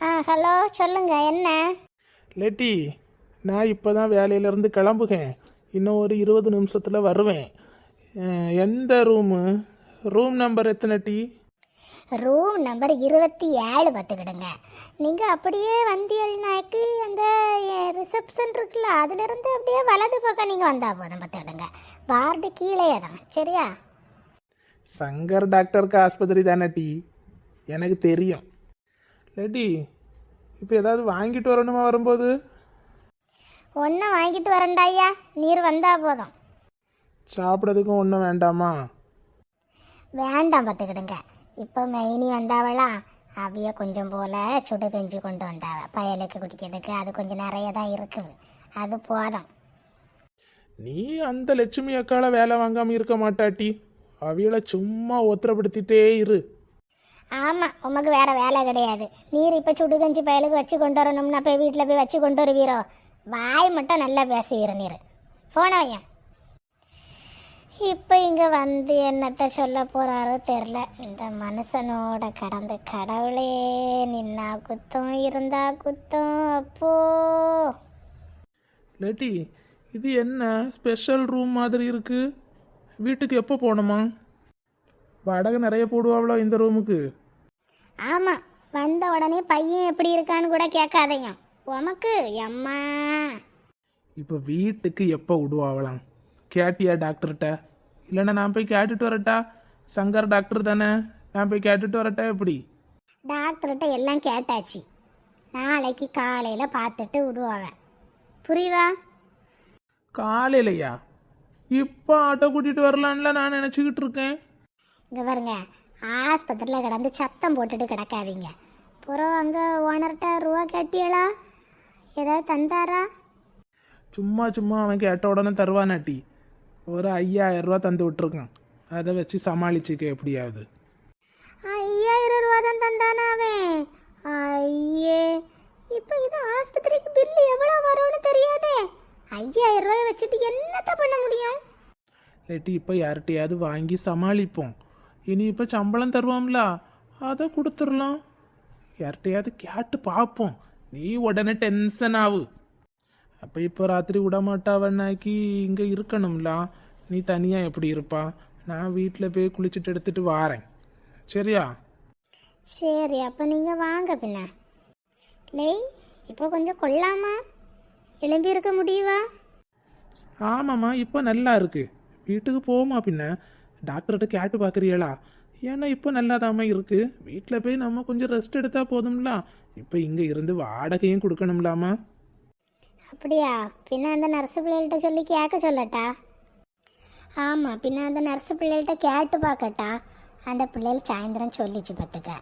ஆ hello சொல்லுங்க என்ன? லெட்டி நான் இப்போ தான் வேலையிலேருந்து கிளம்புகேன். இன்னும் ஒரு இருபது நிமிஷத்தில் வருவேன். அஹ், எந்த ரூமு? ரூம் நம்பர் எத்தனை டீ? ரூம் நம்பர் இருபத்தி ஏழு பார்த்துக்கிடுங்க. நீங்கள் அப்படியே வந்தியல்னாக்கு அந்த ரிசப்ஷன் இருக்குல்ல அதுலேருந்து அப்படியே வலது பக்கம் நீங்கள் வந்தால் போதும் பார்த்துக்கிடுங்க. வார்டு கீழே தான் சரியா? சங்கர் டாக்டருக்கு ஆஸ்பத்திரி தானே டீ? எனக்கு தெரியும். லெட்டி இப்போ ஏதாவது வாங்கிட்டு வரணுமா வரும்போது? ஒன்றும் வாங்கிட்டு வரேன்டா ஐயா. நீர் வந்தால் போதும். சாப்பிட்றதுக்கும் ஒன்றும் வேண்டாமா? வேண்டாம் பார்த்துக்கிடுங்க இப்போ மெயினி வந்தாவளா அவிய கொஞ்சம் போல சுடு கஞ்சி கொண்டு வந்தாவ பயலுக்கு குடிக்கிறதுக்கு அது கொஞ்சம் நிறைய தான் இருக்குது. அது போதும். நீ அந்த லட்சுமி அக்கால வேலை வாங்காமல் இருக்க மாட்டாட்டி. அவியலை சும்மா ஒத்திரப்படுத்திட்டே இரு. ஆமாம் உமக்கு வேற வேலை கிடையாது. நீர் இப்போ சுடுகஞ்சி பயலுக்கு வச்சு கொண்டு வரணும்னா போய் வீட்டில் போய் வச்சு கொண்டு வருவீரோ? வாய் மட்டும் நல்லா பேசுவீர நீர். போன வையன். இப்போ இங்கே வந்து என்னத்தை சொல்ல போகிறாரோ தெரில. இந்த மனுஷனோட கடந்த கடவுளே நின்னா குத்தம் இருந்தா குத்தம் அப்போ. லெட்டி இது என்ன ஸ்பெஷல் ரூம் மாதிரி இருக்குது வீட்டுக்கு எப்போ போகணுமா வாடகை நிறைய போடுவாங்களோ இந்த ரூமுக்கு ஆமாம் வந்த உடனே பையன் எப்படி இருக்கான்னு கூட கேட்காதையும் உமக்கு எம்மா. இப்போ வீட்டுக்கு எப்போ விடுவாங்களாம் கேட்டியா டாக்டர்கிட்ட? இல்லைன்னா நான் போய் கேட்டுட்டு வரட்டா? சங்கர் டாக்டர் தானே? நான் போய் கேட்டுட்டு வரட்டா எப்படி? டாக்டர்கிட்ட எல்லாம் கேட்டாச்சு. நாளைக்கு காலையில் பார்த்துட்டு விடுவாங்க புரியுதா? காலையிலையா? இப்போ ஆட்டோ கூட்டிகிட்டு வரலான்ல நான் நினச்சிக்கிட்டு இருக்கேன். இங்கே பாருங்க ஆஸ்பத்திரியில் கிடந்து சத்தம் போட்டுட்டு கிடக்காதீங்க. அப்புறம் அங்கே ஓனர்கிட்ட ரூபா கேட்டியளா ஏதாவது தந்தாரா? சும்மா சும்மா அவன் கேட்ட உடனே தருவானாட்டி ஒரு ஐயாயிரம் ரூபா தந்து விட்டுருக்கான். அதை வச்சு சமாளிச்சுக்க எப்படியாவது. ஐயாயிரம் ரூபா தான் தந்தானா அவன்? ஐயே இப்போ இது ஆஸ்பத்திரிக்கு பில்லு எவ்வளோ வரும்னு தெரியாதே. ஐயாயிரம் ரூபாய் வச்சுட்டு என்னத்த பண்ண முடியும்? இல்லாட்டி இப்போ யார்கிட்டயாவது வாங்கி சமாளிப்போம். இனி இப்போ சம்பளம் தருவோம்ல அதை கொடுத்துடலாம். யார்கிட்டயாவது கேட்டு பார்ப்போம். நீ உடனே டென்ஷன் ஆகு அப்போ இப்போ ராத்திரி விடமாட்டாவன்னாக்கி இங்கே இருக்கணும்ல. நீ தனியாக எப்படி இருப்பா? நான் வீட்டில் போய் குளிச்சுட்டு எடுத்துட்டு வாரேன். சரியா? சரி அப்போ நீங்கள் வாங்க பின்ன. லேய் இப்போ கொஞ்சம் கொள்ளாமா? எழும்பி இருக்க முடியுவா? ஆமாம்மா இப்போ நல்லா இருக்கு. வீட்டுக்கு போமா பின்ன. டாக்டர்கிட்ட கேட்டு பார்க்குறீங்களா ஏன்னா இப்போ நல்லா இருக்கு. வீட்டில் போய் நம்ம கொஞ்சம் ரெஸ்ட் எடுத்தா போதும்ல. இப்போ இங்கே இருந்து வாடகையும் கொடுக்கணும்லாமா? அப்படியா? பின்ன அந்த நர்ஸு பிள்ளைகள்கிட்ட சொல்லி கேட்க சொல்லட்டா? ஆமாம் பின்ன அந்த நர்ஸு பிள்ளைகள்கிட்ட கேட்டு பார்க்கட்டா? அந்த பிள்ளைகள் சாயந்தரம் சொல்லிச்சு பார்த்துக்க.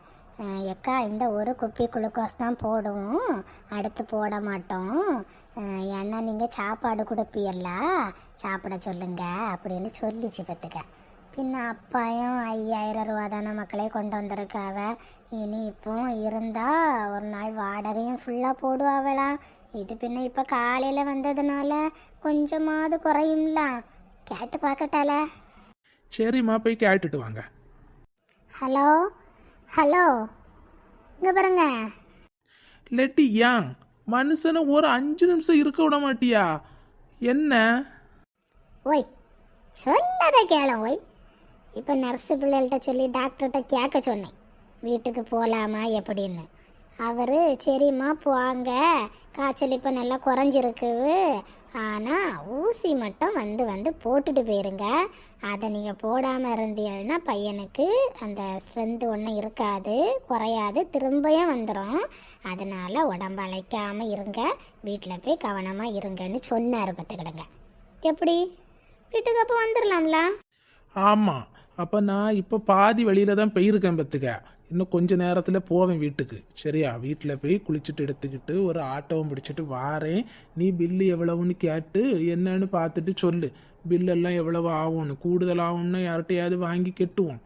எக்கா இந்த ஒரு குப்பி குளுக்கோஸ் தான் போடுவோம். அடுத்து போட மாட்டோம். ஏன்னா நீங்கள் சாப்பாடு கொடுப்பீல்ல சாப்பிட சொல்லுங்க அப்படின்னு சொல்லிச்சு பார்த்துக்க. பின்ன அப்பாயும் ஐயாயிரம் ரூபா தானே மக்களே கொண்டு வந்திருக்காவ. இனி இப்போ இருந்தா ஒரு நாள் வாடகையும் ஃபுல்லாக போடுவாவளா. இது பின்ன இப்போ காலையில் வந்ததுனால கொஞ்சமாவது குறையும்ல. கேட்டு பார்க்கட்டால. சரிம்மா போய் கேட்டுட்டு வாங்க. ஹலோ ஹலோ இங்கே பாருங்க. லெட்டி ஏன் மனுஷனை ஒரு அஞ்சு நிமிஷம் இருக்க விட மாட்டியா? என்ன? ஓய் சொல்லாத கேள ஓய். இப்போ நர்ஸு பிள்ளைகள்கிட்ட சொல்லி டாக்டர்கிட்ட கேட்க சொன்னேன். வீட்டுக்கு போகலாமா எப்படின்னு. அவர் சரிம்மா போங்க. காய்ச்சல் இப்போ நல்லா குறைஞ்சிருக்குது. ஆனால் ஊசி மட்டும் வந்து வந்து போட்டுட்டு போயிருங்க. அதை நீங்கள் போடாமல் இருந்தீங்கன்னா பையனுக்கு அந்த ஸ்ட்ரென்த்து ஒன்றும் இருக்காது குறையாது திரும்பியும் வந்துடும் அதனால் உடம்பு அழைக்காமல் இருங்க. வீட்டில் போய் கவனமாக இருங்கன்னு சொன்னார் பார்த்துக்கிடுங்க. எப்படி? வீட்டுக்கு அப்போ வந்துடலாம்ல ஆமாம் அப்போ நான் இப்போ பாதி வழியில் தான் போயிருக்கேன் பத்துக்க. இன்னும் கொஞ்ச நேரத்தில் போவேன் வீட்டுக்கு. சரியா? வீட்டில் போய் குளிச்சுட்டு எடுத்துக்கிட்டு ஒரு ஆட்டோவும் பிடிச்சிட்டு வாரேன். நீ பில்லு எவ்வளவுன்னு கேட்டு என்னன்னு பார்த்துட்டு சொல்லு. பில்லெல்லாம் எவ்வளவு ஆகும்னு. கூடுதல் ஆகும்னா வாங்கி கெட்டுவோம்.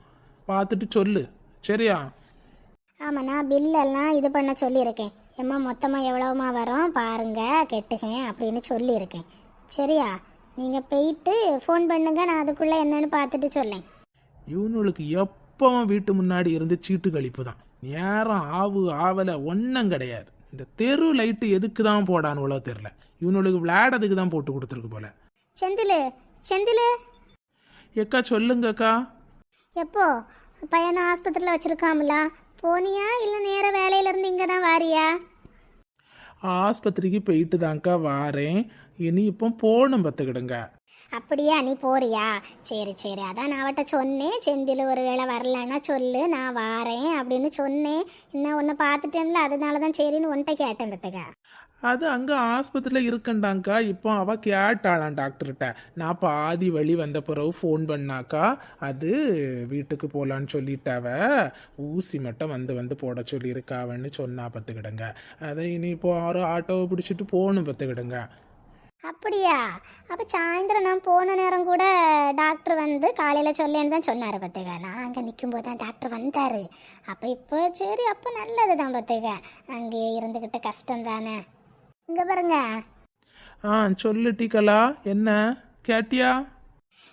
பார்த்துட்டு சொல்லு. சரியா? ஆமாம் நான் பில்லெல்லாம் இது பண்ண சொல்லியிருக்கேன். எம்மா மொத்தமாக எவ்வளோமா வரும்? பாருங்க கெட்டுங்க அப்படின்னு சொல்லியிருக்கேன். சரியா? நீங்கள் போயிட்டு ஃபோன் பண்ணுங்க நான் அதுக்குள்ளே என்னன்னு பார்த்துட்டு சொல்லேன். இவனுங்களுக்கு எப்பவும் வீட்டு முன்னாடி இருந்து சீட்டு கழிப்பு தான் நேரம் ஆவு ஆவலை ஒன்றும் கிடையாது. இந்த தெரு லைட்டு எதுக்கு தான் போடானுவளோ தெரில இவனுக்கு விளையாடுறதுக்கு தான் போட்டு கொடுத்துருக்கு போல. செந்தில் செந்தில். ஏக்கா சொல்லுங்கக்கா. எப்போ? பையனை ஆஸ்பத்திரியில் வச்சிருக்காமலா? போனியா இல்லை நேர வேலையிலேருந்து இங்கே தான் வாரியா? ஆஸ்பத்திரிக்கு போயிட்டு தான்க்கா வாரேன். இனி இப்போ போகணும் பார்த்துக்கிடுங்க அப்படியா நீ போறியா? சரி சரி அதான் நான் அவட்ட சொன்னேன். செந்தில் ஒரு வேளை வரலன்னா சொல்லு நான் வாரேன் அப்படின்னு சொன்னேன். இன்னும் ஒன்று பார்த்துட்டேன்ல அதனால தான் சரின்னு உன்கிட்ட கேட்டேன் பத்துக்க அது அங்கே ஆஸ்பத்திரியில் இருக்கண்டாங்க்கா. இப்போ அவள் கேட்டாளாம் டாக்டர்கிட்ட. நான் பாதி வழி வந்த பிறகு ஃபோன் பண்ணாக்கா அது வீட்டுக்கு போகலான்னு சொல்லிட்டாவ ஊசி மட்டும் வந்து வந்து போட சொல்லியிருக்காவன்னு சொன்னா பார்த்துக்கிடுங்க அதை இனி இப்போ ஒரு ஆட்டோவை பிடிச்சிட்டு போகணும் பார்த்துக்கிடுங்க அப்படியா? அப்போ சாயந்தரம் நான் போன நேரம் கூட டாக்டர் வந்து காலையில் சொல்லேன்னு தான் சொன்னார் பத்துக்க நான் அங்கே நிற்கும்போது தான் டாக்டர் வந்தார். அப்போ இப்போ சரி அப்போ நல்லது தான் பத்துக்க அங்கே இருந்துக்கிட்ட கஷ்டம் தானே. இங்கே பாருங்க. ஆ சொல்லு டீக்கலா என்ன? கேட்டியா?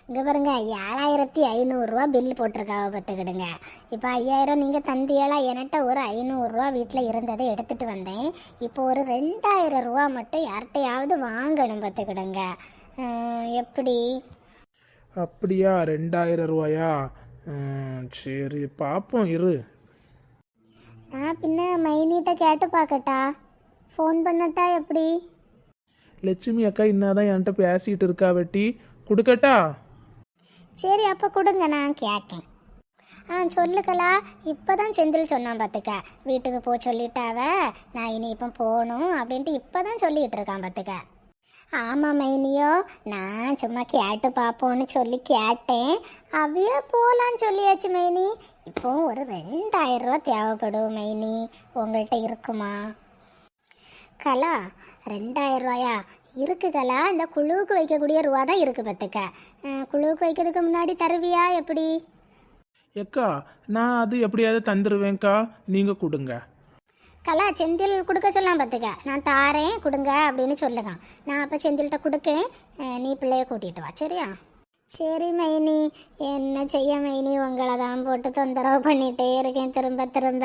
இங்கே பாருங்க ஏழாயிரத்தி ஐநூறுரூவா பில் போட்டிருக்காவ பார்த்துக்கிடுங்க. இப்போ ஐயாயிரம் நீங்கள் தந்தியலா என்கிட்ட ஒரு ஐநூறுரூவா வீட்டில் இருந்ததை எடுத்துகிட்டு வந்தேன். இப்போ ஒரு ரெண்டாயிரம் ரூபா மட்டும் யார்கிட்டையாவது வாங்கணும் பார்த்துக்கிடுங்க. எப்படி? அப்படியா? ரெண்டாயிரம் ரூபாயா? சரி பார்ப்போம் இரு. நான் பின்ன மைனிட்ட கேட்டு பார்க்கட்டா. ஃபோன் பண்ணட்டா எப்படி? லட்சுமி அக்கா இன்னாதான் என்கிட்ட பேசிட்டு இருக்கா வெட்டி? கொடுக்கட்டா? சரி அப்போ கொடுங்க நான் கேட்டேன் ஆ சொல்லுக்கலா இப்போ தான் செந்தில் சொன்னான் பார்த்துக்க வீட்டுக்கு போ சொல்லிட்டாவ. நான் இனி இப்போ போகணும் அப்படின்ட்டு இப்போ தான் சொல்லிட்டு இருக்கான் பார்த்துக்க ஆமாம் மைனியோ. நான் சும்மா கேட்டு பார்ப்போன்னு சொல்லி கேட்டேன். அவையே போகலான்னு சொல்லியாச்சு மைனி. இப்போ ஒரு ரெண்டாயிரம் ரூபா தேவைப்படும் மைனி. உங்கள்கிட்ட இருக்குமா? கலா ரெண்டாயிரம் ரூபாயா? இருக்கு கலா இந்த குழுவுக்கு வைக்கக்கூடிய ரூபா தான் இருக்கு பார்த்துக்க. குழுவுக்கு வைக்கிறதுக்கு முன்னாடி தருவியா? எப்படி? எக்கா நான் அது எப்படியாவது தந்துருவேன்க்கா. நீங்கள் கொடுங்க. கலா செந்தில் கொடுக்க சொல்லலாம் பார்த்துக்க. நான் தாரேன் கொடுங்க அப்படின்னு சொல்லுங்க நான் அப்போ செந்தில்கிட்ட கொடுக்கேன். நீ பிள்ளைய கூட்டிகிட்டு வா சரியா? சரி மைனி. என்ன செய்ய மைனி? உங்களை தான் போட்டு தொந்தரவு பண்ணிகிட்டே இருக்கேன். திரும்ப திரும்ப.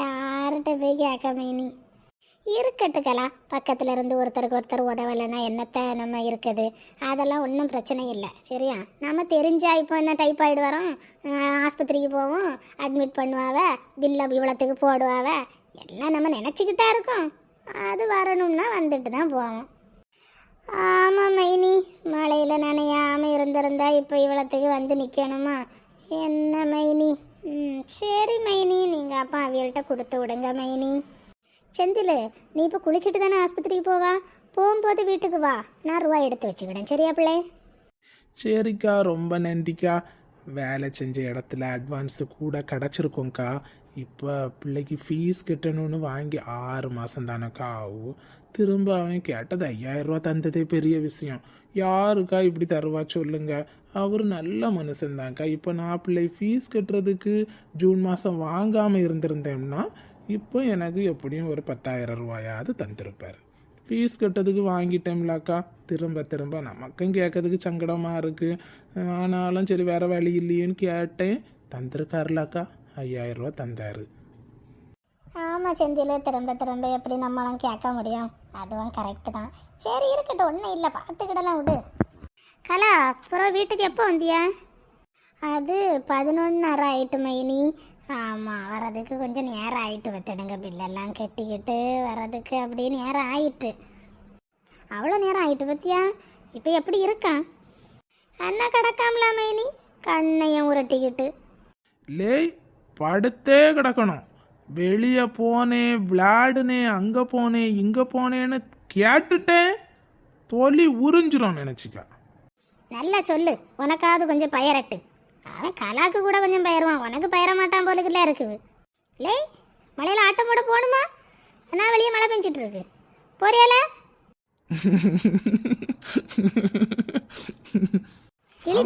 யார்கிட்ட போய் கேட்க மைனி? இருக்கட்டுக்கலா. பக்கத்தில் இருந்து ஒருத்தருக்கு ஒருத்தர் உதவலைன்னா என்னத்தை நம்ம இருக்குது? அதெல்லாம் ஒன்றும் பிரச்சனை இல்லை. சரியா? நம்ம தெரிஞ்சால் இப்போ என்ன டைப்பாய்டு வரோம் ஆஸ்பத்திரிக்கு போவோம். அட்மிட் பண்ணுவாவ. பில்லை இவ்வளோத்துக்கு போடுவாவ. எல்லாம் நம்ம நினச்சிக்கிட்டா இருக்கோம். அது வரணும்னா வந்துட்டு தான் போவோம். ஆமாம் மைனி. மழையில் நனையாமல் இருந்திருந்தா இப்போ இவ்வளோத்துக்கு வந்து நிற்கணுமா என்ன மைனி? ம் சரி மைனி. நீங்கள் அப்பா அவியல்கிட்ட கொடுத்து விடுங்க மைனி. செந்தில் நீ இப்போ குளிச்சுட்டு தானே ஆஸ்பத்திரிக்கு போவா? போகும்போது வீட்டுக்கு வா. நான் ரூபா எடுத்து வச்சுக்கிறேன். சரியா பிள்ளை? சரிக்கா ரொம்ப நன்றிக்கா. வேலை செஞ்ச இடத்துல அட்வான்ஸு கூட கிடச்சிருக்கோங்க்கா இப்போ பிள்ளைக்கு ஃபீஸ் கட்டணும்னு வாங்கி ஆறு மாதம் தானக்கா ஆகும் திரும்ப அவன் கேட்டது ஐயாயிரம் ரூபா தந்ததே பெரிய விஷயம். யாருக்கா இப்படி தருவா சொல்லுங்க? அவர் நல்ல மனுஷன்தான்க்கா. இப்போ நான் பிள்ளை ஃபீஸ் கட்டுறதுக்கு ஜூன் மாதம் வாங்காமல் இருந்திருந்தேன்னா இப்போ எனக்கு எப்படியும் ஒரு பத்தாயிரம் ரூபாயாவது தந்திருப்பார். ஃபீஸ் கட்டதுக்கு வாங்கிட்டோம்லாக்கா. திரும்ப திரும்ப நமக்கும் கேட்கறதுக்கு சங்கடமாக இருக்குது ஆனாலும் சரி வேறு வழி இல்லையேன்னு கேட்டேன். தந்திருக்காருலாக்கா. ஐயாயிரம் ரூபா தந்தாரு. ஆமாம் செந்தில். திரும்ப திரும்ப எப்படி நம்மளும் கேட்க முடியும்? அதுவும் கரெக்டு தான். சரி இருக்கட்டும். ஒன்றும் இல்லை. பார்த்துக்கிடலாம் விடு. கலா அப்புறம் வீட்டுக்கு எப்போ வந்தியா? அது பதினொன்னரை ஆயிட்டு மைனி ஆமாம் வரதுக்கு கொஞ்சம் நேரம் ஆயிட்டு வத்துடுங்க பில்லெல்லாம் கட்டிக்கிட்டு வரதுக்கு அப்படியே நேரம் ஆயிட்டு. அவ்வளோ நேரம் ஆயிட்டு பத்தியா? இப்போ எப்படி இருக்கான்? அண்ணா கிடக்காமலா மைனி? கண்ணையும் உருட்டிக்கிட்டு. லேய் படுத்தே கிடக்கணும். வெளியே போனேன் விளையாடுனேன் அங்கே போனேன் இங்கே போனேன்னு கேட்டுட்டேன் தொலி உறிஞ்சிரும் நினச்சிக்க. நல்லா சொல்லு. உனக்காவது கொஞ்சம் பயரட்டு. அவன் கலாக்கு கூட கொஞ்சம் பயிறுவான் உனக்கு பயிர மாட்டான் போலுக்குல இருக்குது லே மழையில் ஆட்டம் போட போகணுமா நான் வெளியே மழை பெஞ்சிட்டு இருக்கு போறியால கிளி